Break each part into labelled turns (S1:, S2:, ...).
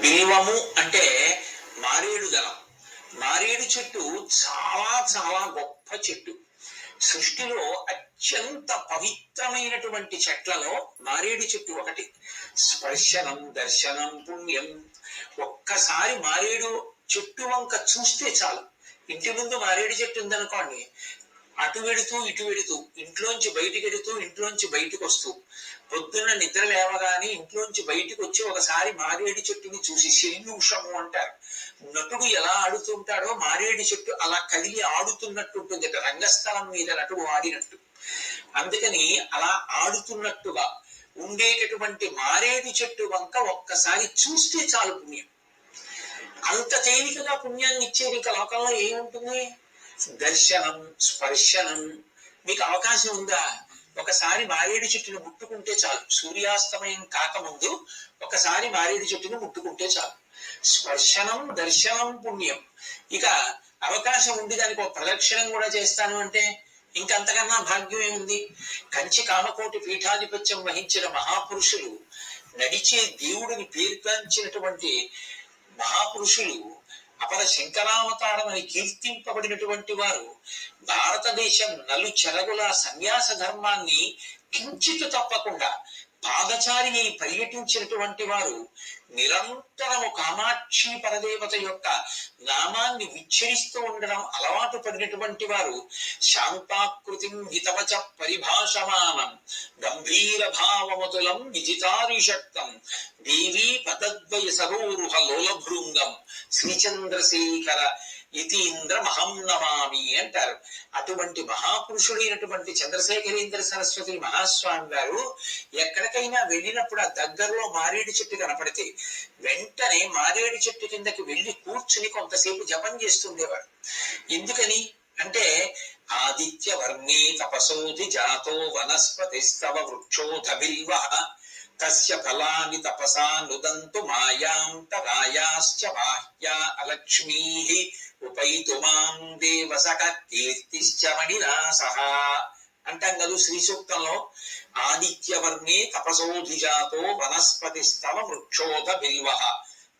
S1: బిల్వము అంటే మారేడు దళం మారేడు చెట్టు చాలా చాలా గొప్ప చెట్టు. సృష్టిలో అత్యంత పవిత్రమైనటువంటి చెట్లలో మారేడు చెట్టు ఒకటి. స్పర్శనం దర్శనం పుణ్యం. ఒక్కసారి మారేడు చెట్టు వంక చూస్తే చాలు. ఇంటి ముందు మారేడు చెట్టు ఉందనుకోండి అటు వెడుతూ ఇటు వెడుతూ ఇంట్లోంచి బయటికి వెడుతూ ఇంట్లోంచి బయటకు వస్తూ పొద్దున్న నిద్ర లేవగానే ఇంట్లోంచి బయటికి వచ్చి ఒకసారి మారేడు చెట్టుని చూసి శల్యూషము అంటారు. నటుడు ఎలా ఆడుతుంటాడో మారేడు చెట్టు అలా కదిలి ఆడుతున్నట్టు ఉంటుంది రంగస్థలం మీద నటుడు ఆడినట్టు. అందుకని అలా ఆడుతున్నట్టుగా ఉండేటటువంటి మారేడు చెట్టు వంక ఒక్కసారి చూస్తే చాలు పుణ్యం. అంత తేలికగా పుణ్యాన్ని ఇచ్చేది ఇంకా లోకంలో ఏముంటుంది? దర్శనం స్పర్శనం. మీకు అవకాశం ఉందా? ఒకసారి మారేడు చెట్టును ముట్టుకుంటే చాలు. సూర్యాస్తమయం కాకముందు ఒకసారి మారేడు చెట్టును ముట్టుకుంటే చాలు. స్పర్శనం దర్శనం పుణ్యం. ఇక అవకాశం ఉండి దానికి ఒక ప్రదక్షిణం కూడా చేస్తాను అంటే ఇంకంతకన్నా భాగ్యం ఏముంది? కంచి కామకోటి పీఠాధిపత్యం వహించిన మహాపురుషులు నడిచే దేవుడిని పేర్కొంచినటువంటి మహాపురుషులు అపర శంకరావతారం అని కీర్తింపబడినటువంటి వారు భారతదేశం నలు చెరగుల సన్యాస ధర్మాన్ని కించిత్ తప్పకుండా పాదచారి పర్యటించినటువంటి వారు నిరంతరము కామాక్షి పరదేవత యొక్క నామాన్ని విచ్చరిస్తూ ఉండడం అలవాటు పడినటువంటి వారు శాంతాకృతిం హితవచ పరిభాషమానం గంభీర భావమతులం విజితారిషక్తం దేవీ పతద్వయ సరోరుహ లోలభృంగం శ్రీచంద్రశేఖర ఇతీంద్ర మహం నమామి అంటారు. అటువంటి మహాపురుషుడైనటువంటి చంద్రశేఖరేంద్ర సరస్వతి మహాస్వామి గారు ఎక్కడికైనా వెళ్ళినప్పుడు ఆ దగ్గరలో మారేడు చెట్టు కనపడితే వెంటనే మారేడు చెట్టు కిందకి వెళ్ళి కూర్చుని కొంతసేపు జపం చేస్తుండేవారు ఎందుకని? అంటే ఆదిత్య వర్ణీ తపసోధి జాతో వనస్పతిస్తవ వృక్షోధ బిల్వ తస్య ఫలాని తపసా నుదంతు మాయాంతరాయాశ్చ బాహ్యా అలక్ష్మీ ఉపయితు మాం దేవసక కీర్తిశ్చమణినా మణినాసః అంటాం కదా శ్రీ సూక్తంలో ఆదిత్యవర్ణే తపసోధిజాతో వనస్పతిస్తవ వృక్షోధ బిల్వ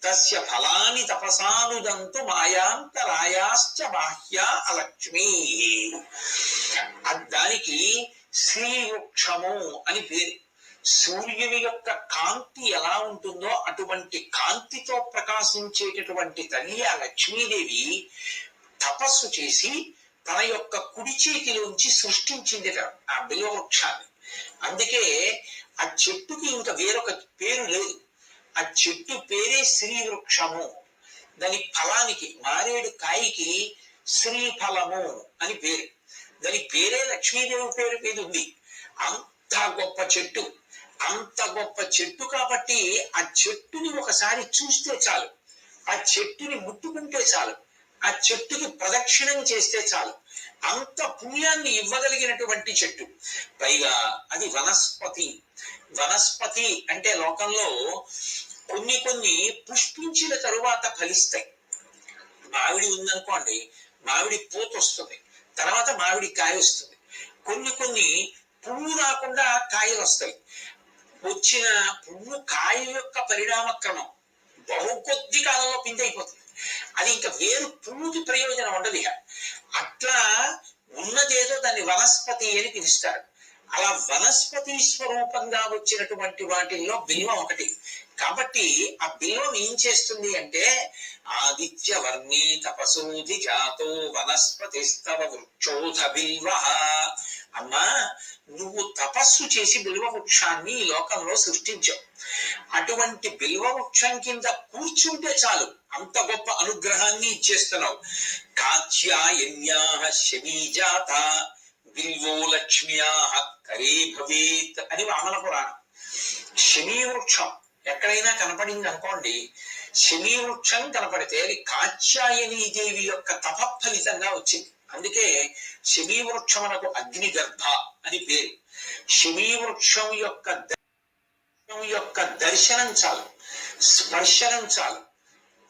S1: తస్య ఫలాని తపసానుదంతు మాయాంతరాయాశ్చ బాహ్యా అలక్ష్మీ. దానికి శ్రీ వృక్షము అని పేరు. సూర్యుని యొక్క కాంతి ఎలా ఉంటుందో అటువంటి కాంతితో ప్రకాశించేటటువంటి తల్లి ఆ లక్ష్మీదేవి తపస్సు చేసి తన యొక్క కుడి చేతిలోంచి సృష్టించింది ఆ బిల్వవృక్షాన్ని. అందుకే ఆ చెట్టుకి ఇంకా వేరొక పేరు లేదు. ఆ చెట్టు పేరే శ్రీ వృక్షము దాని ఫలానికి మారేడు కాయకి శ్రీఫలము అని పేరు. దాని పేరే లక్ష్మీదేవి పేరు మీద ఉంది. అంత గొప్ప చెట్టు. అంత గొప్ప చెట్టు కాబట్టి ఆ చెట్టుని ఒకసారి చూస్తే చాలు. ఆ చెట్టుని ముట్టుకుంటే చాలు. ఆ చెట్టుకి ప్రదక్షిణం చేస్తే చాలు. అంత పుణ్యాన్ని ఇవ్వగలిగినటువంటి చెట్టు. పైగా అది వనస్పతి. వనస్పతి అంటే లోకంలో కొన్ని కొన్ని పుష్పించిన తరువాత ఫలిస్తాయి. మామిడి ఉందనుకోండి మామిడి పూత వస్తుంది. తర్వాత మామిడి కాయ వస్తుంది. కొన్ని కొన్ని పువ్వు రాకుండా కాయలు వస్తాయి. వచ్చిన పువ్వు కాయ యొక్క పరిణామ క్రమం బహు కొద్ది కాలంలో పిందైపోతుంది అది ఇంకా వేరు పువ్వుకి ప్రయోజనం ఉండదు ఇక. అట్లా ఉన్నదేదో దాన్ని వనస్పతి అని పిలుస్తారు. అలా వనస్పతి స్వరూపంగా వచ్చినటువంటి వాటిల్లో బిల్వం ఒకటి. కాబట్టి ఆ బిల్వం ఏం చేస్తుంది అంటే ఆదిత్య వర్ణీ తపసోధి జాతో వనస్పతిస్తవ వృక్షోధ బిల్వ నువ్వు తపస్సు చేసి బిల్వ వృక్షాన్ని ఈ లోకంలో సృష్టించావు అటువంటి బిల్వ వృక్షం కింద కూర్చుంటే చాలు. అంత గొప్ప అనుగ్రహాన్ని ఇచ్చేస్తున్నావు. కాచ్యాయన్యా శమీజాత బిల్వో లక్ష్మ్యా కరే భవేత్ అని వామన పురాణం. శమీ వృక్షం ఎక్కడైనా కనపడింది అనుకోండి శమీ వృక్షం కనపడితే అది కాత్యాయని దేవి యొక్క తప ఫలితంగా వచ్చింది. అందుకే శమీ వృక్షమునకు అగ్ని గర్భ అని పేరు. శమీ వృక్షం యొక్క దర్శనం యొక్క దర్శనం చాలు స్పర్శనం చాలు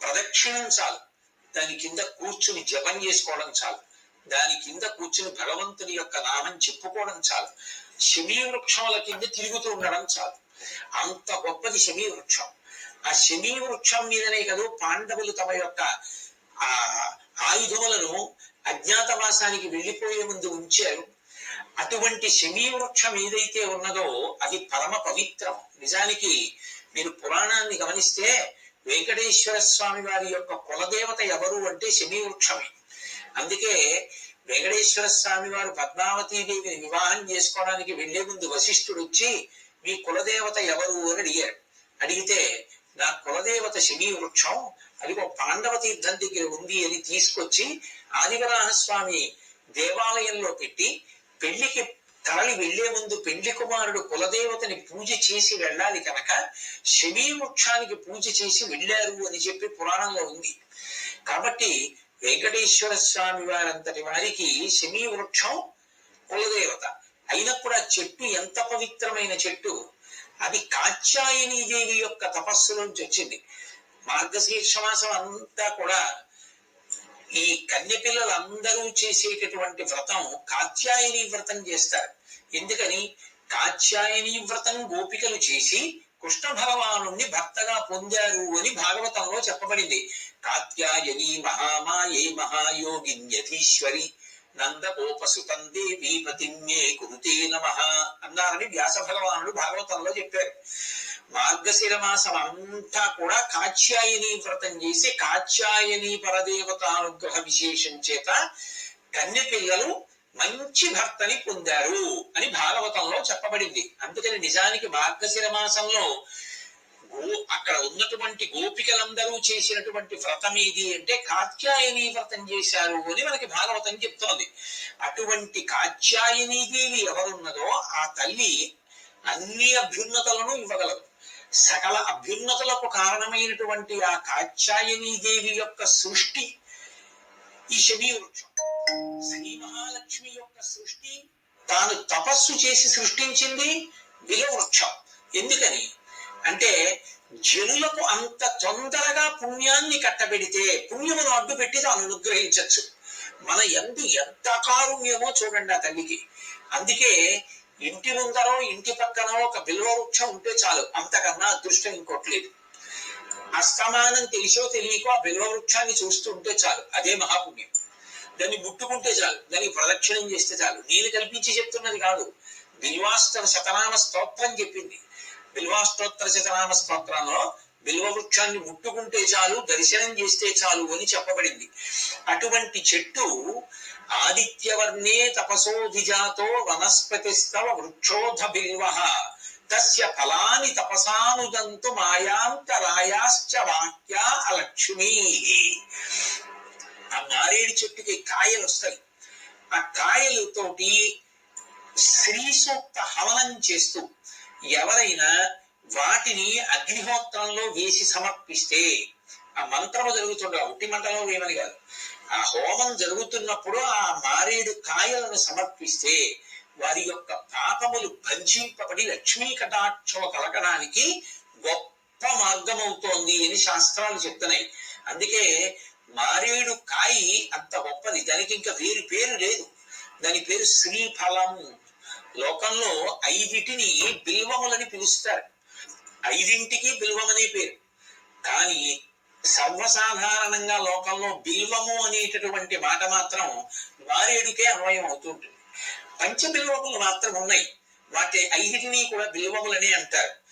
S1: ప్రదక్షిణం చాలు దాని కింద కూర్చుని జపం చేసుకోవడం చాలు దాని కింద కూర్చుని భగవంతుని యొక్క నామం చెప్పుకోవడం చాలు శమీ వృక్షముల కింద తిరుగుతూ ఉండడం చాలు. అంత గొప్పది శమీ వృక్షం ఆ శమీ వృక్షం మీదనే కదా పాండవులు తమ యొక్క ఆ ఆయుధములను అజ్ఞాతవాసానికి వెళ్ళిపోయే ముందు ఉంచారు. అటువంటి శమీ వృక్షం ఏదైతే ఉన్నదో అది పరమ పవిత్రం. నిజానికి మీరు పురాణాన్ని గమనిస్తే వెంకటేశ్వర స్వామి వారి యొక్క కులదేవత ఎవరు అంటే శమీ వృక్షమే అందుకే వెంకటేశ్వర స్వామి వారు పద్మావతీదేవిని వివాహం చేసుకోవడానికి వెళ్ళే ముందు వశిష్ఠుడు వచ్చి మీ కులదేవత ఎవరు? అని అడిగారు. అడిగితే నా కులదేవత శమీ వృక్షం అది పాండవ తీర్థం దగ్గర ఉంది అని తీసుకొచ్చి ఆదివరాహస్వామి దేవాలయంలో పెట్టి పెళ్ళికి తరలి వెళ్ళే ముందు పెళ్ళి కుమారుడు కులదేవతని పూజ చేసి వెళ్ళాలి కనుక శమీ వృక్షానికి పూజ చేసి వెళ్ళారు అని చెప్పి పురాణంలో ఉంది. కాబట్టి వెంకటేశ్వర స్వామి వారంతటి వారికి శమీ వృక్షం కులదేవత. అయినప్పుడు ఆ చెట్టు ఎంత పవిత్రమైన చెట్టు? అది కాత్యాయని దేవి యొక్క తపస్సులోంచి వచ్చింది. మార్గశీర్ష మాసం అంతా కూడా ఈ కన్య పిల్లలందరూ చేసేటటువంటి వ్రతం కాత్యాయని వ్రతం చేస్తారు. ఎందుకని? కాత్యాయని వ్రతం గోపికలు చేసి కృష్ణ భగవాను భర్తగా పొందారు అని భాగవతంలో చెప్పబడింది. కాత్యాయని మహామాయే మహాయోగిన్యధీశ్వరి నందగోపసుతం దేవీ పతిమ్యే కురుతే నమ అన్నారని వ్యాస భగవానుడు భాగవతంలో చెప్పారు. మార్గశిర మాసం అంతా కూడా కాత్యాయని వ్రతం చేసి కాత్యాయని పరదేవత అనుగ్రహ విశేషం చేత కన్య పిల్లలు మంచి భర్తని పొందారు అని భాగవతంలో చెప్పబడింది. అందుకని నిజానికి మార్గశిర మాసంలో గో అక్కడ ఉన్నటువంటి గోపికలందరూ చేసినటువంటి వ్రతం ఏది అంటే కాత్యాయని వ్రతం చేశారు అని మనకి భాగవతం చెప్తోంది. అటువంటి కాత్యాయని దేవి ఎవరున్నదో ఆ తల్లి అన్ని అభ్యున్నతలను ఇవ్వగలదు. సకల అభ్యున్నతులకు కారణమైనటువంటి ఆ కాత్యాయని దేవి యొక్క సృష్టి ఈ శని వృక్షం. శ్రీ మహాలక్ష్మి యొక్క సృష్టి తాను తపస్సు చేసి సృష్టించింది విలవృక్షం. ఎందుకని? అంటే జనులకు అంత తొందరగా పుణ్యాన్ని కట్టబెడితే పుణ్యమును అడ్డు పెట్టి తాను అనుగ్రహించవచ్చు మన ఎందు ఎంత కారుణ్యమో చూడండి ఆ తల్లికి. అందుకే ఇంటి ముందరం ఇంటి పక్కన ఒక బిల్వ వృక్షం ఉంటే చాలు. అంతకన్నా అదృష్టం ఇంకోట్లేదు అస్తమానం తెలిసో తెలియకో ఆ బిల్వ వృక్షాన్ని చూస్తుంటే చాలు. అదే మహాపుణ్యం. దాన్ని ముట్టుకుంటే చాలు. దానికి ప్రదక్షిణం చేస్తే చాలు. నేను కల్పించి చెప్తున్నది కాదు. బిల్వాస్తవ శతనామ స్తోత్రం చెప్పింది. బిల్వాస్తోత్తర శతనామ స్తోత్రంలో బిల్వ వృక్షాన్ని ముట్టుకుంటే చాలు దర్శనం చేస్తే చాలు అని చెప్పబడింది. అటువంటి చెట్టు ఆదిత్యవర్ణే తపసోధిజాతో వనస్పతిస్తవ వృక్షోధ బిల్వ తస్య ఫలాని తపసానుదంతు మాయాంతరాయాశ్చ వాక్యా అలక్ష్మీ. ఆ మారేడు చెట్టుకి కాయలు వస్తాయి ఆ కాయలతోటి శ్రీ సూక్త హవనం చేస్తూ ఎవరైనా వాటిని అగ్నిహోత్రంలో వేసి సమర్పిస్తే ఆ మంత్రము జరుగుతుండ. ఉట్టి మంటలో ఏమని కాదు. ఆ హోమం జరుగుతున్నప్పుడు ఆ మారేడు కాయలను సమర్పిస్తే వారి యొక్క పాపములు భంజింపబడి లక్ష్మీ కటాక్షము కలగడానికి గొప్ప మార్గం అవుతోంది అని శాస్త్రాలు చెప్తున్నాయి. అందుకే మారేడు కాయి అంత గొప్పది. దానికి ఇంకా వేరు పేరు లేదు. దాని పేరు శ్రీఫలం. లోకంలో ఐదిటిని బిల్వములని పిలుస్తారు. ఐదింటికి బిల్వం అనే పేరు. కానీ సర్వసాధారణంగా లోకంలో బిల్వము అనేటటువంటి మాట మాత్రం వారేడుకే అన్వయం అవుతుంటుంది పంచబిల్వములు మాత్రం ఉన్నాయి. వాటి ఐదిటిని కూడా బిల్వములనే అంటారు.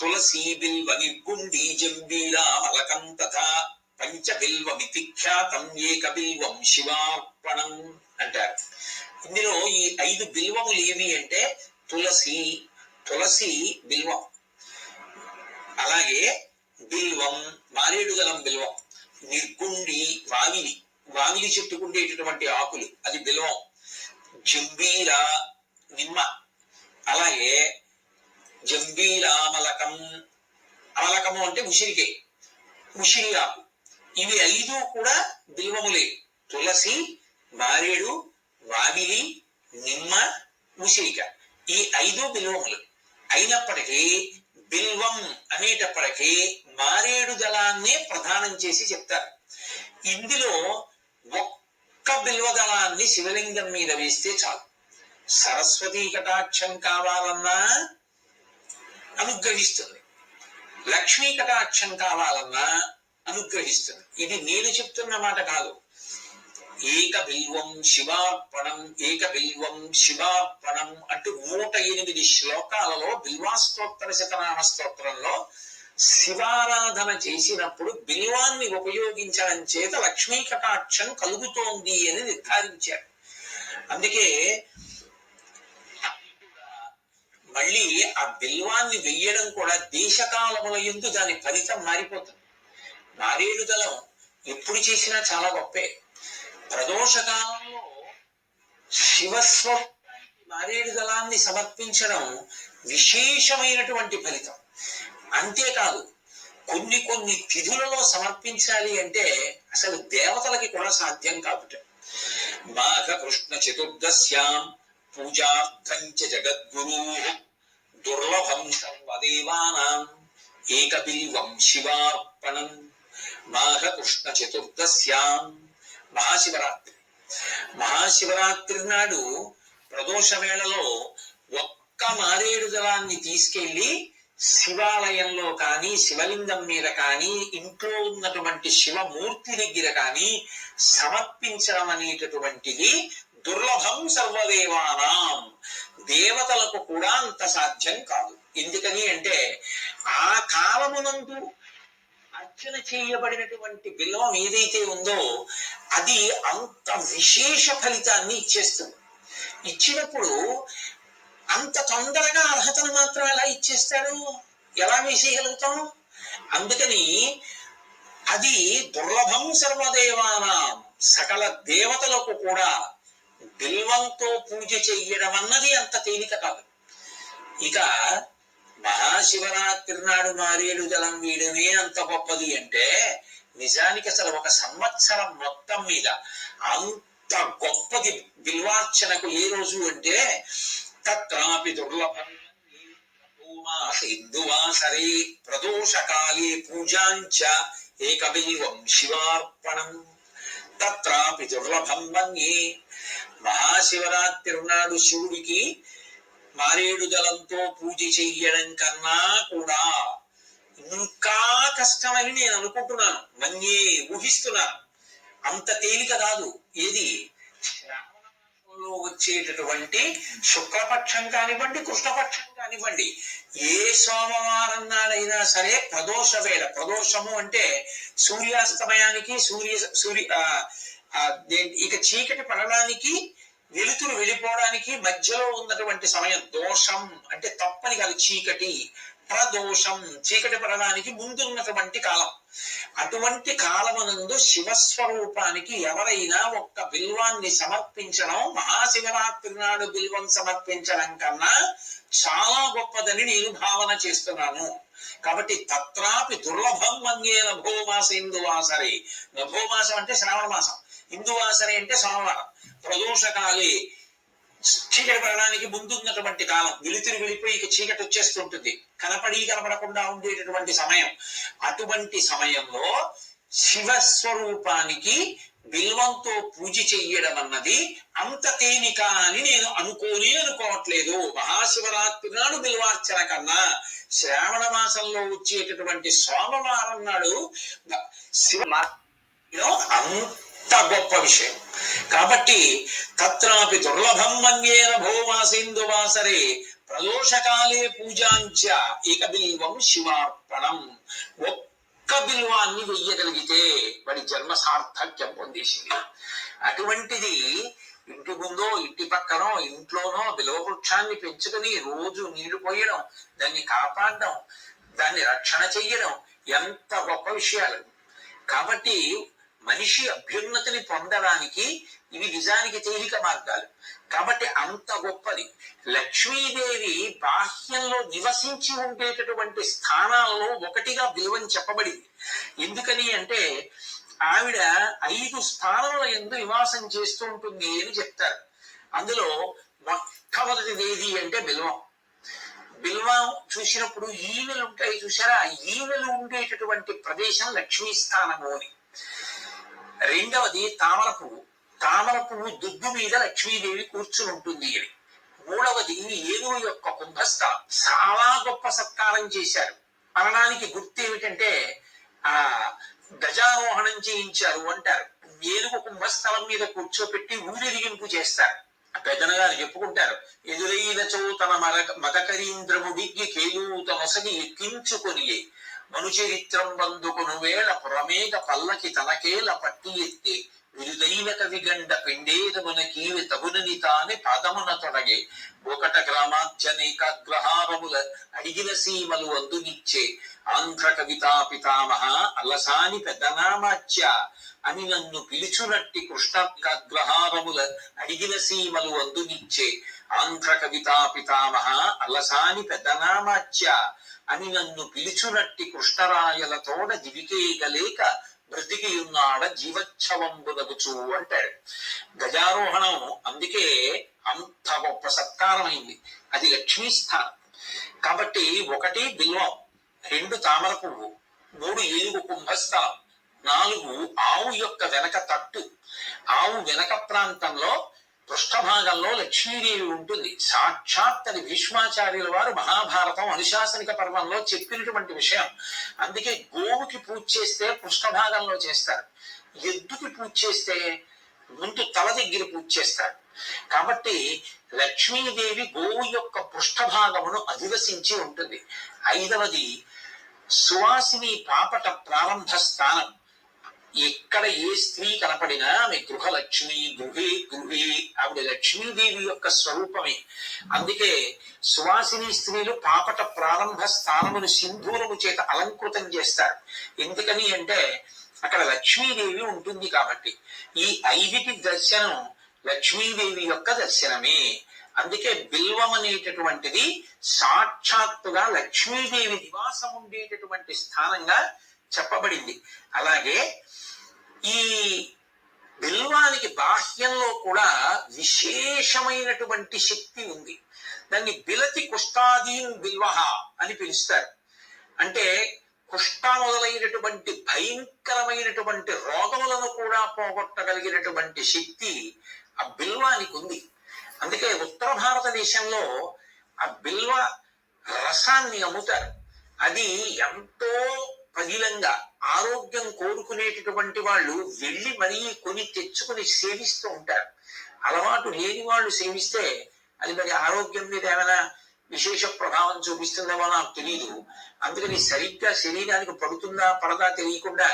S1: తులసి బిల్వ నిర్గుండి జంబీరా మలకం తథా పంచ బిల్వమితి ఖ్యాతం ఏక బిల్వం శివార్పణం అంటారు. ఇందులో ఈ ఐదు బిల్వములు ఏవి అంటే తులసి తులసి బిల్వం. అలాగే బిల్వం మారేడుగలం బిల్వం నిర్గుండి వావిలి. వావిలి చెట్టుకుండేటటువంటి ఆకులు అది బిల్వం జంబీర నిమ్మ. అలాగే జంబీరామలకం అమలకము అంటే ఉసిరికే. ఉసిరి ఆకు. ఇవి ఐదు కూడా బిల్వములే తులసి మారేడు వావిలి నిమ్మ ఉసిరిక ఈ ఐదు బిల్వములు అయినప్పటికీ బిల్వం అనేటప్పటికీ మారేడు దళాన్నే ప్రధానం చేసి చెప్తారు. ఇందులో ఒక్క బిల్వ దళాన్ని శివలింగం మీద వేస్తే చాలు. సరస్వతీ కటాక్షం కావాలన్నా అనుగ్రహిస్తుంది. లక్ష్మీ కటాక్షం కావాలన్నా అనుగ్రహిస్తుంది. ఇది నేను చెప్తున్న మాట కాదు. ఏక బిల్వం శివార్పణం ఏక బిల్వం శివార్పణం అంటూ నూట ఎనిమిది శ్లోకాలలో బిల్వాస్తోత్తర శతనామ స్తోత్రంలో శివారాధన చేసినప్పుడు బిల్వాన్ని ఉపయోగించడం చేత లక్ష్మీ కటాక్షం కలుగుతోంది అని నిర్ధారించారు. అందుకే మళ్ళీ ఆ బిల్వాన్ని వెయ్యడం కూడా దేశకాలముల ఎందు దాని ఫలితం మారిపోతుంది. నారేడు దళం ఎప్పుడు చేసినా చాలా గొప్పే. ప్రదోషకాలంలో శివస్వ నారేడు దళాన్ని సమర్పించడం విశేషమైనటువంటి ఫలితం. అంతేకాదు కొన్ని కొన్ని తిథులలో సమర్పించాలి అంటే అసలు దేవతలకి కూడా సాధ్యం కాబట్ట. మాఘ కృష్ణ చతుర్దశ్యాం పూజార్థం చ జగద్గురు దుర్లభం సర్వదేవానాం ఏకబిల్వం శివార్పణం. మాఘ కృష్ణ చతుర్దశ్యాం మహాశివరాత్రి. మహాశివరాత్రి నాడు ప్రదోష వేళలో ఒక్క మారేడు జలాన్ని తీసుకెళ్ళి శివాలయంలో కానీ శివలింగం మీద కానీ ఇంట్లో ఉన్నటువంటి శివమూర్తి దగ్గర కానీ సమర్పించడం అనేటటువంటిది దుర్లభం సర్వదేవానాం. దేవతలకు కూడా అంత సాధ్యం కాదు. ఎందుకని అంటే ఆ కాలమునందు అర్చన చేయబడినటువంటి బిల్వం ఏదైతే ఉందో అది అంత విశేష ఫలితాన్ని ఇచ్చేస్తుంది. ఇచ్చినప్పుడు అంత తొందరగా అర్హతను మాత్రం ఎలా ఇచ్చేస్తాడు ఎలా వేసేయగలుగుతాం అందుకని అది దుర్లభం సర్వదేవానాం. సకల దేవతలకు కూడా బిల్వంతో పూజ చెయ్యడం అన్నది అంత తేలిక కాదు. ఇక మహాశివరాత్రి నాడు మారేడు జలం వీడమే అంత గొప్పది అంటే నిజానికి అసలు ఒక సంవత్సరం మొత్తం మీద అంత గొప్పది బిల్వార్చనకు ఏ రోజు అంటే తత్రాపి దుర్లభం హిందువాసరే ప్రదోషకాలే పూజాంచ ఏకబిల్వం శివార్పణం. తత్రాపి దుర్లభం మన్యే. మహాశివరాత్రి నాడు శివుడికి మారేడు జలంతో పూజ చెయ్యడం కన్నా కూడా ఇంకా కష్టమని నేను అనుకుంటున్నాను. మన్యే ఊహిస్తున్నాను అంత తేలిక కాదు. ఏది? శ్రావణమాసంలో వచ్చేటటువంటి శుక్లపక్షం కానివ్వండి కృష్ణపక్షం కానివ్వండి ఏ సోమవారం నాడైనా సరే ప్రదోష వేళ ప్రదోషము అంటే సూర్యాస్తమయానికి సూర్య సూర్య ఇక చీకటి పడడానికి వెలుతురు వెళ్ళిపోవడానికి మధ్యలో ఉన్నటువంటి సమయం దోషం అంటే తప్పని కాదు చీకటి ప్రదోషం. చీకటి పడడానికి ముందున్నటువంటి కాలం. అటువంటి కాలమునందు శివస్వరూపానికి ఎవరైనా ఒక్క బిల్వాన్ని సమర్పించడం మహాశివరాత్రి నాడు బిల్వం సమర్పించడం కన్నా చాలా గొప్పదని నేను భావన చేస్తున్నాను. కాబట్టి తత్రాపి దుర్లభం మంగే నభోమాస ఇందువాసరే నభోమాసం అంటే శ్రావణ మాసం. ఇందువాసరే అంటే సోమవారం. ప్రదోషకాలే. చీకటి పడడానికి ముందున్నటువంటి కాలం. వెలుతురు వెళ్ళిపోయి ఇక చీకటి వచ్చేస్తుంటుంది. కనపడి కనపడకుండా ఉండేటటువంటి సమయం. అటువంటి సమయంలో శివస్వరూపానికి బిల్వంతో పూజ చెయ్యడం అన్నది అంత తేలిక అని నేను అనుకోని అనుకోవట్లేదు. మహాశివరాత్రి నాడు బిల్వార్చన కన్నా శ్రావణ మాసంలో వచ్చేటటువంటి సోమవారం నాడు శివ లో ఎంత గొప్ప విషయం. కాబట్టి తత్రాపి దుర్లభం మన్యేన భోమాసిందు వాసరే ప్రదోషకాలే పూజాంచ ఇక బిల్వం శివార్పణం. ఒక్క బిల్వాన్ని వెయ్యగలిగితే వాడి జన్మ సార్థక్యం పొందేసింది. అటువంటిది ఇంటి ముందో ఇంటి పక్కనో ఇంట్లోనో బిల్వ వృక్షాన్ని పెంచుకొని రోజు నీళ్ళు పోయడం దాన్ని కాపాడడం దాన్ని రక్షణ చెయ్యడం ఎంత గొప్ప విషయాలు. కాబట్టి మనిషి అభ్యున్నతిని పొందడానికి ఇవి నిజానికి తేలిక మార్గాలు. కాబట్టి అంత గొప్పది. లక్ష్మీదేవి బాహ్యంలో నివసించి ఉండేటటువంటి స్థానాలలో ఒకటిగా విలువని చెప్పబడింది. ఎందుకని అంటే ఆవిడ ఐదు స్థానముల ఎందు నివాసం చేస్తూ ఉంటుంది అని చెప్తారు. అందులో మొట్టమొదటిది ఏది అంటే బిల్వం. బిల్వం చూసినప్పుడు ఈవెలు ఉంటాయి చూసారా? ఈవెలు ఉండేటటువంటి ప్రదేశం లక్ష్మీ స్థానము అని. రెండవది తామర పువ్వు. తామర పువ్వు దుగ్గు మీద లక్ష్మీదేవి కూర్చుని ఉంటుంది అని. మూడవది ఏనుగు యొక్క కుంభస్థ చాలా గొప్ప సత్కారం చేశారు. అనడానికి గుర్తు ఏమిటంటే ఆ గజారోహణం చేయించారు అంటారు. ఏనుగు కుంభస్థలం మీద కూర్చోపెట్టి ఊరెరిగింపు చేస్తారు. పెద్దన గారు చెప్పుకుంటారు ఎదురైనచో తన మరక మదకరీంద్రముడికి కేలూత నొసగి ఎక్కించుకొని అనుచరిత్రం బందుకును వేళ పురమేగ పల్లకి తనకేల పట్టి ఎత్తే విరుదైన కవిగండ పిండేదమున కీవి తగునని తాని పదమున తొడగే. ఒకట గ్రామాధ్యనేకాగ్రహారముల అడిగిన సీమలు అందునిచ్చే ఆంధ్ర కవితా పితామహ అలసాని పెద్దనామాచ్య అని నన్ను పిలుచునట్టి కృష్ణాగ్రహారముల అడిగిన సీమలు అందునిచ్చే. ఆంధ్ర కవితా పితామహ అలసాని పెద్దనామాచ్య అని నన్ను పిలుచునట్టి కృష్ణరాయలతోడ దివికేయగలేక బ్రతికి ఉన్నాడ జీవచ్ఛవంబునగుచు అంటాడు. గజారోహణం అందుకే అంత గొప్ప సత్కారమైంది అది లక్ష్మీ స్థానం కాబట్టి ఒకటి బిల్వం రెండు తామర పువ్వు మూడు ఏలుగు కుంభస్థలం నాలుగు ఆవు యొక్క వెనక తట్టు. ఆవు వెనక ప్రాంతంలో పృష్ఠభాగంలో లక్ష్మీదేవి ఉంటుంది. సాక్షాత్ అది భీష్మాచార్యుల వారు మహాభారతం అనుశాసనిక పర్వంలో చెప్పినటువంటి విషయం. అందుకే గోవుకి పూజ చేస్తే పృష్ఠభాగంలో చేస్తారు. ఎద్దుకి పూజ చేస్తే ముందు తల దగ్గర పూజ చేస్తారు. కాబట్టి లక్ష్మీదేవి గోవు యొక్క పృష్ఠభాగమును అధివసించి ఉంటుంది. ఐదవది సువాసిని పాపట ప్రారంభ స్థానం ఎక్కడ ఏ స్త్రీ కనపడినా ఆమె గృహలక్ష్మి గృహే గృహే ఆవిడ లక్ష్మీదేవి యొక్క స్వరూపమే. అందుకే సువాసిని స్త్రీలు పాపట ప్రారంభ స్థానమును సింధూరము చేత అలంకృతం చేస్తారు. ఎందుకని అంటే అక్కడ లక్ష్మీదేవి ఉంటుంది కాబట్టి. ఈ ఐదిటి దర్శనం లక్ష్మీదేవి యొక్క దర్శనమే. అందుకే బిల్వం అనేటటువంటిది సాక్షాత్తుగా లక్ష్మీదేవి నివాసం ఉండేటటువంటి స్థానంగా చెప్పబడింది. అలాగే ఈ బిల్వానికి బాహ్యంలో కూడా విశేషమైనటువంటి శక్తి ఉంది. దాన్ని బిలతి కుష్టాదీన్ బిల్వహ అని పిలుస్తారు. అంటే కుష్ట మొదలైనటువంటి భయంకరమైనటువంటి రోగములను కూడా పోగొట్టగలిగినటువంటి శక్తి ఆ బిల్వానికి ఉంది. అందుకే ఉత్తర భారతదేశంలో ఆ బిల్వ రసాన్ని అమ్ముతారు. అది ఎంతో పగిలంగా ఆరోగ్యం కోరుకునేటటువంటి వాళ్ళు వెళ్ళి మరీ కొని తెచ్చుకుని సేవిస్తూ ఉంటారు. అలవాటు లేని వాళ్ళు సేవిస్తే అది మరి ఆరోగ్యం మీద ఏమైనా విశేష ప్రభావం చూపిస్తుందేమో నాకు తెలియదు అందుకని సరిగ్గా శరీరానికి పడుతుందా పడదా తెలియకుండా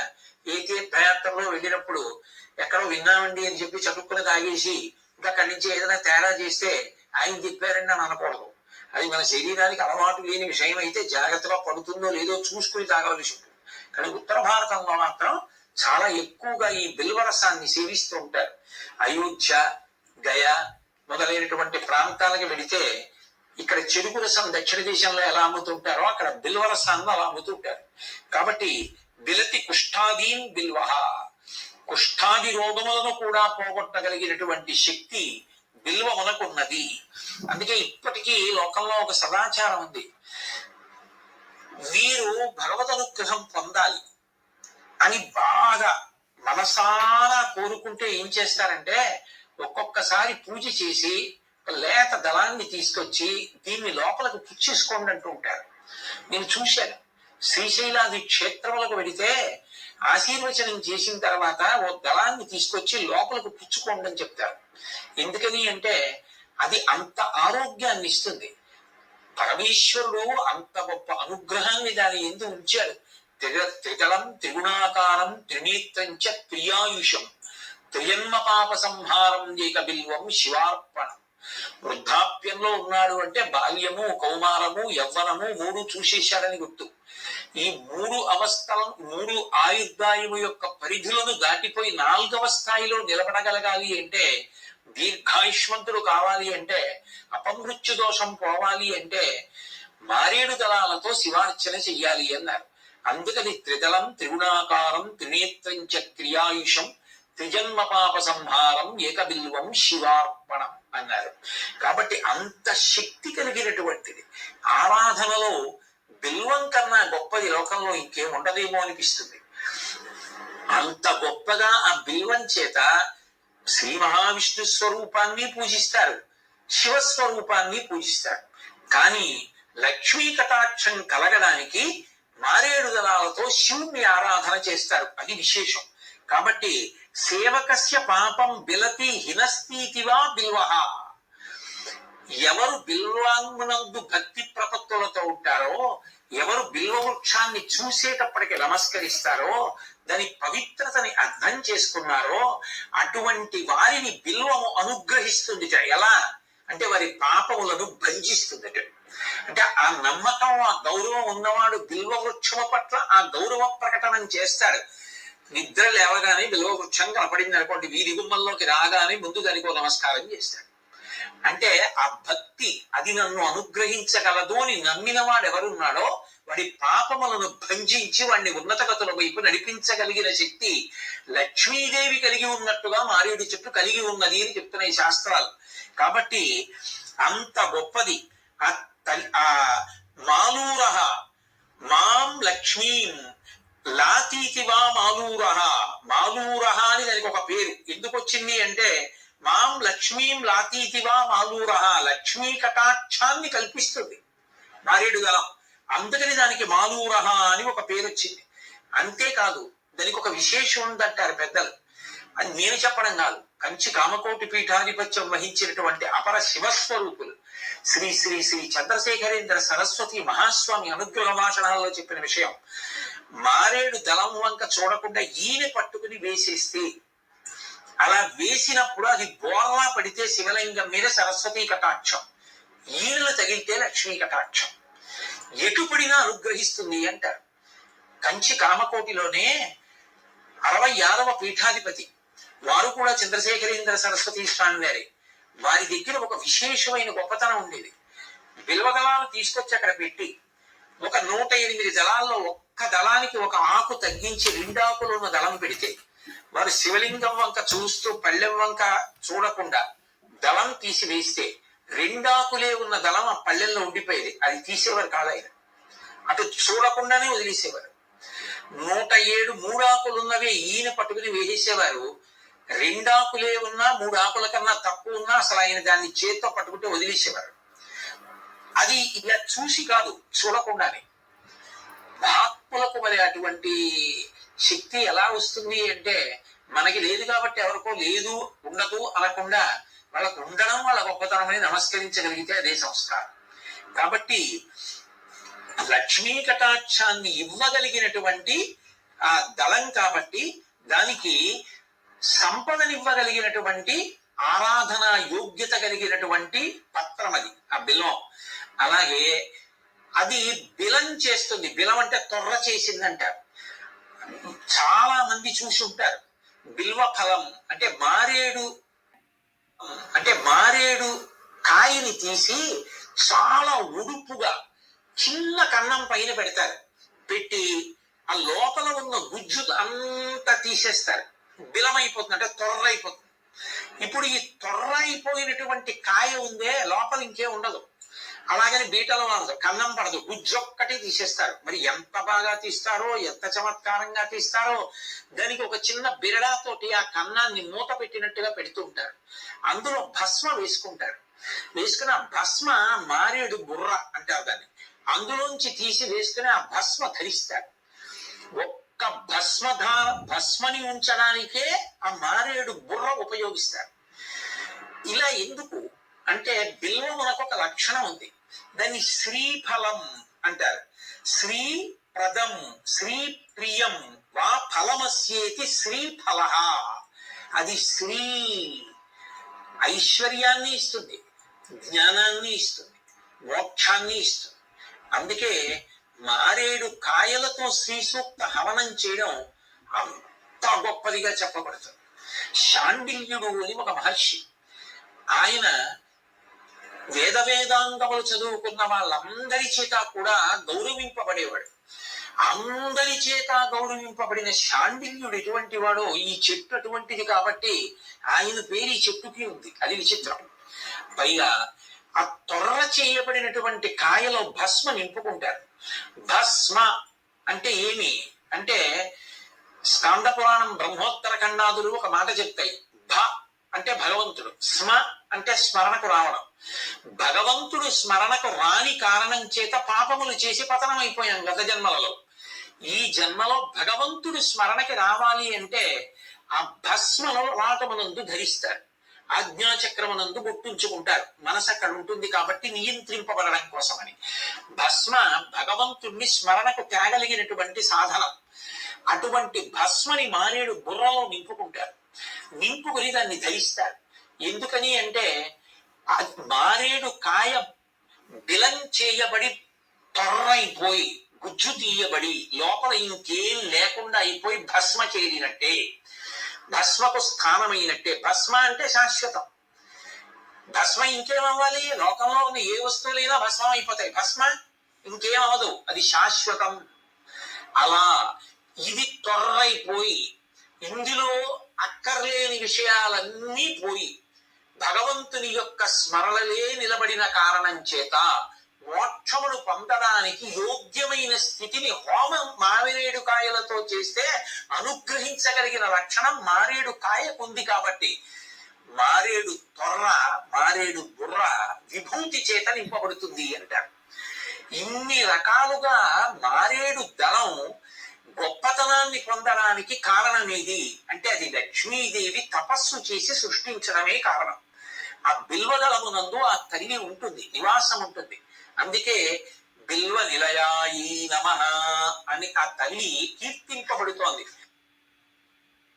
S1: ఏ తీర్థయాత్రలో వెళ్ళినప్పుడు ఎక్కడో విన్నామండి అని చెప్పి చదువుకుని తాగేసి ఇంకా అక్కడి నుంచి ఏదైనా తేడా చేస్తే ఆయన చెప్పారండి అని అనకూడదు. అది మన శరీరానికి అలవాటు లేని విషయం అయితే జాగ్రత్తగా పడుతుందో లేదో చూసుకుని తాగవలసి ఉంటుంది కానీ ఉత్తర భారతంలో మాత్రం చాలా ఎక్కువగా ఈ బిల్వరసాన్ని సేవిస్తూ ఉంటారు. అయోధ్య గయ మొదలైనటువంటి ప్రాంతాలకు వెళితే ఇక్కడ చెరుకు రసం దక్షిణ దేశంలో ఎలా అమ్ముతుంటారో అక్కడ బిల్వరసాన్ని అలా అమ్ముతుంటారు. కాబట్టి బిలతి కుష్ఠాదీన్ బిల్వహ. కుష్ఠాది రోగములను కూడా పోగొట్టగలిగినటువంటి శక్తి విలువ మనకున్నది. అందుకే ఇప్పటికీ లోకంలో ఒక సదాచారం ఉంది. వీరు భగవద్ అనుగ్రహం పొందాలి అని బాగా మనసారా కోరుకుంటే ఏం చేస్తారంటే ఒక్కొక్కసారి పూజ చేసి ఒక లేత దళాన్ని తీసుకొచ్చి దీన్ని లోపలికి పుచ్చేసుకోండి అంటూ ఉంటారు. నేను చూశాను. శ్రీశైలాది క్షేత్రములకు వెడితే ఆశీర్వచనం చేసిన తర్వాత ఓ దళాన్ని తీసుకొచ్చి లోపలకు పుచ్చుకోండి అని చెప్తారు. ఎందుకని అంటే అది అంత ఆరోగ్యాన్ని ఇస్తుంది. పరమేశ్వరుడు అంత గొప్ప అనుగ్రహాన్ని దాని ఎందు ఉంచాడు? త్రిగ త్రిగలం త్రిగుణాకారం త్రినేత్రం చ ప్రియాయుషం త్రియన్మ పాప సంహారం ఏక బిల్వం శివార్పణం. వృద్ధాప్యంలో ఉన్నాడు అంటే బాల్యము కౌమారము యవ్వనము మూడు చూసేశాడని గుర్తు. ఈ మూడు అవస్థల మూడు ఆయుర్దాయము యొక్క పరిధులను దాటిపోయి నాలుగవ స్థాయిలో నిలబడగలగాలి అంటే దీర్ఘాయుష్మంతుడు కావాలి అంటే అపమృత్యు దోషం పోవాలి అంటే మారేడు దళాలతో శివార్చన చెయ్యాలి అన్నారు. అందుకని త్రిదళం త్రిగుణాకారం త్రినేత్రం చ క్రియాయుషం త్రిజన్మ పాప సంహారం ఏకబిల్వం శివార్పణం అన్నారు. కాబట్టి అంత శక్తి కలిగినటువంటిది. ఆరాధనలో బిల్వం కన్నా గొప్పది లోకంలో ఇంకేం ఉండదేమో అనిపిస్తుంది. అంత గొప్పగా ఆ బిల్వం చేత శ్రీ మహావిష్ణు స్వరూపాన్ని పూజిస్తారు. శివస్వరూపాన్ని పూజిస్తారు. కానీ లక్ష్మీ కటాక్షం కలగడానికి మారేడు దళాలతో శివుణ్ణి ఆరాధన చేస్తారు. అది విశేషం. కాబట్టి సేవకస్య పాపం బిలతి హినస్తీతివా బిల్వహ ఎవరు బిల్వాంగునందు భక్తి ప్రపత్తులతో ఉంటారో ఎవరు బిల్వ వృక్షాన్ని చూసేటప్పటికి నమస్కరిస్తారో దాని పవిత్రతని అర్థం చేసుకున్నారో అటువంటి వారిని బిల్వము అనుగ్రహిస్తుంది ఎలా? అంటే వారి పాపములను భంజిస్తుంది అంటే ఆ నమ్మకం ఆ గౌరవం ఉన్నవాడు బిల్వ వృక్షము పట్ల ఆ గౌరవ ప్రకటన చేస్తాడు. నిద్ర లేవగానే బిల్వ వృక్షం కనపడింది అనుకోండి వీధి గుమ్మల్లోకి రాగానే ముందు దానికి నమస్కారం చేస్తాడు. అంటే ఆ భక్తి అది నన్ను అనుగ్రహించగలదు అని నమ్మిన వాడు ఎవరున్నాడో వాడి పాపములను భంజించి వాడిని ఉన్నత గతుల వైపు నడిపించగలిగిన శక్తి లక్ష్మీదేవి కలిగి ఉన్నట్టుగా మారేడు చెట్టు కలిగి ఉన్నది అని చెప్తున్నాయి శాస్త్రాలు. కాబట్టి అంత గొప్పది. ఆ ఆ మాలూరహ మాం లక్ష్మీం లాతీతివా మాలూరహ. మాలూరహ అని దానికి ఒక పేరు. ఎందుకు వచ్చింది అంటే మాం లక్ష్మీం లాతీతివా మాలూర లక్ష్మీ కటాక్షాన్ని కల్పిస్తుంది. మారేడు దళం. అందుకని దానికి మాలూర అని ఒక పేరు వచ్చింది. అంతేకాదు దానికి ఒక విశేషం ఉందంటారు పెద్దలు. అని నేను చెప్పడం కాదు. కంచి కామకోటి పీఠాధిపత్యం వహించినటువంటి అపర శివస్వరూపులు. శ్రీ శ్రీ శ్రీ చంద్రశేఖరేంద్ర సరస్వతి మహాస్వామి అనుగ్రహ భాషణాల్లో చెప్పిన విషయం. మారేడు దళం వంక చూడకుండా ఈయన పట్టుకుని వేసేస్తే వేసినప్పుడు అది బోర్లా పడితే శివలింగం మీద సరస్వతి కటాక్షం. ఈయనలు తగిలితే లక్ష్మీ కటాక్షం. ఎటు పడినా అనుగ్రహిస్తుంది అంటారు. కంచి కామకోటిలోనే అరవై ఆరవ పీఠాధిపతి. వారు కూడా చంద్రశేఖరేంద్ర సరస్వతి స్వామి వారి వారి దగ్గర ఒక విశేషమైన గొప్పతనం ఉండేది. బిల్వదళాలు తీసుకొచ్చి అక్కడ పెట్టి ఒక నూట ఎనిమిది దళాల్లో ఒక్క దళానికి ఒక ఆకు తగ్గించి రెండాకులు ఉన్న దళం పెడితే వారు శివలింగం వంక చూస్తూ పళ్ళెం వంక చూడకుండా దళం తీసి వేస్తే రెండాకులే ఉన్న దళం ఆ పళ్ళెంలో ఉండిపోయేది. అది తీసేవారు కాదు ఆయన. అటు చూడకుండానే వదిలేసేవారు నూట ఏడు మూడాకులు ఉన్నవే ఈయన పట్టుకుని వేసేవారు రెండాకులే ఉన్నా మూడు ఆకుల కన్నా తక్కువ ఉన్నా అసలు ఆయన దాన్ని చేత్తో పట్టుకుంటే వదిలేసేవారు. అది ఇలా చూసి కాదు చూడకుండానే. మహాత్ములకు మరి అటువంటి శక్తి ఎలా వస్తుంది అంటే మనకి లేదు కాబట్టి ఎవరికో లేదు ఉండదు అనకుండా వాళ్ళకు ఉండడం వాళ్ళ గొప్పతనమని నమస్కరించగలిగితే అదే సంస్కారం. కాబట్టి లక్ష్మీ కటాక్షాన్ని ఇవ్వగలిగినటువంటి ఆ దళం కాబట్టి దానికి సంపదనివ్వగలిగినటువంటి ఆరాధన యోగ్యత కలిగినటువంటి పత్రం అది ఆ బిలం. అలాగే అది బిలం చేస్తుంది. బిలం అంటే తొర్ర చేసిందంటారు. చాలా మంది చూసి ఉంటారు. బిల్వ ఫలం అంటే మారేడు అంటే మారేడు కాయని తీసి చాలా ఉడుపుగా చిన్న కన్నం పైన పెడతారు. పెట్టి ఆ లోపల ఉన్న గుజ్జు అంతా తీసేస్తారు. బిలమైపోతుంది అంటే తొర్ర అయిపోతుంది ఇప్పుడు ఈ తొర్ర అయిపోయినటువంటి కాయ ఉందే లోపల ఇంకే ఉండదు. అలాగని బీటలో వాళ్ళు కన్నం పడదు. గుజ్జొక్కటి తీసేస్తారు. మరి ఎంత బాగా తీస్తారో ఎంత చమత్కారంగా తీస్తారో దానికి ఒక చిన్న బిరడాతోటి ఆ కన్నాన్ని మూత పెట్టినట్టుగా పెడుతూ ఉంటారు. అందులో భస్మ వేసుకుంటారు. వేసుకున్న భస్మ మారేడు బుర్ర అంటారు దాన్ని. అందులోంచి తీసి వేసుకుని ఆ భస్మ ధరిస్తారు. ఒక్క భస్మధ భస్మని ఉంచడానికే ఆ మారేడు బుర్ర ఉపయోగిస్తారు. ఇలా ఎందుకు? అంటే బిల్వమునకు ఒక లక్షణం ఉంది. దాన్ని శ్రీఫలం అంటారు. శ్రీ ప్రదం శ్రీ ప్రియం వా ఫలమస్యేతి శ్రీఫల అది శ్రీ ఐశ్వర్యాన్ని ఇస్తుంది జ్ఞానాన్ని ఇస్తుంది మోక్షాన్ని ఇస్తుంది. అందుకే మారేడు కాయలతో శ్రీ సూక్త హవనం చేయడం అంత గొప్పదిగా చెప్పబడుతుంది. శాండిల్యుడు అని ఒక మహర్షి ఆయన వేద వేదాంగములు చదువుకున్న వాళ్ళందరి చేత కూడా గౌరవింపబడేవాడు. అందరి చేత గౌరవింపబడిన శాండిల్యుడు ఎటువంటి వాడో ఈ చెట్టు అటువంటిది కాబట్టి ఆయన పేరు ఈ చెట్టుకి ఉంది. అది విచిత్రం. పైగా ఆ తొర్ర చేయబడినటువంటి కాయలో భస్మ నింపుకుంటారు. భస్మ అంటే ఏమి? అంటే స్కాంద పురాణం బ్రహ్మోత్తర ఖండాదులు ఒక మాట చెప్తాయి. భ అంటే భగవంతుడు. స్మ అంటే స్మరణకు రావడం. భగవంతుడు స్మరణకు రాని కారణం చేత పాపములు చేసి పతనం అయిపోయాం గత జన్మలలో. ఈ జన్మలో భగవంతుడు స్మరణకి రావాలి అంటే ఆ భస్మను రాకమునందు ధరిస్తారు. ఆజ్ఞాచక్రమునందు గుర్తుంచుకుంటారు. మనసు అక్కడ ఉంటుంది కాబట్టి నియంత్రింపబడడం కోసమని. భస్మ భగవంతుణ్ణి స్మరణకు తేగలిగినటువంటి సాధనం. అటువంటి భస్మని మానేడు బుర్రలో నింపుకుంటారు. నింపుకుని దాన్ని ధరిస్తారు ఎందుకని అంటే మారేడు కాయ బిలం చేయబడి తొర్రైపోయి గుజ్జు తీయబడి లోపల ఇంకేం లేకుండా అయిపోయి భస్మ చేరినట్టే. భస్మకు స్థానమైనట్టే. భస్మ అంటే శాశ్వతం. భస్మ ఇంకేమవ్వాలి? లోకంలో ఉన్న ఏ వస్తువులైనా భస్మం అయిపోతాయి. భస్మ ఇంకేమవదు అది శాశ్వతం. అలా ఇది తొర్రైపోయి ఇందులో అక్కర్లేని విషయాలన్నీ పోయి భగవంతుని యొక్క స్మరణలే నిలబడిన కారణం చేత మోక్షమును పొందడానికి యోగ్యమైన స్థితిని హోమం మామిరేడు కాయలతో చేస్తే అనుగ్రహించగలిగిన లక్షణం మారేడు కాయకుంది కాబట్టి మారేడు తొర్ర మారేడు బుర్ర విభూతి చేత నింపబడుతుంది అంటారు. ఇన్ని రకాలుగా మారేడు దళం గొప్పతనాన్ని పొందడానికి కారణం ఏది? అంటే అది లక్ష్మీదేవి తపస్సు చేసి సృష్టించడమే కారణం. ఆ బిల్వదళమునందు ఆ తల్లి ఉంటుంది నివాసం ఉంటుంది. అందుకే బిల్వ నిలయాయి నమ అని ఆ తల్లి కీర్తింపబడుతోంది.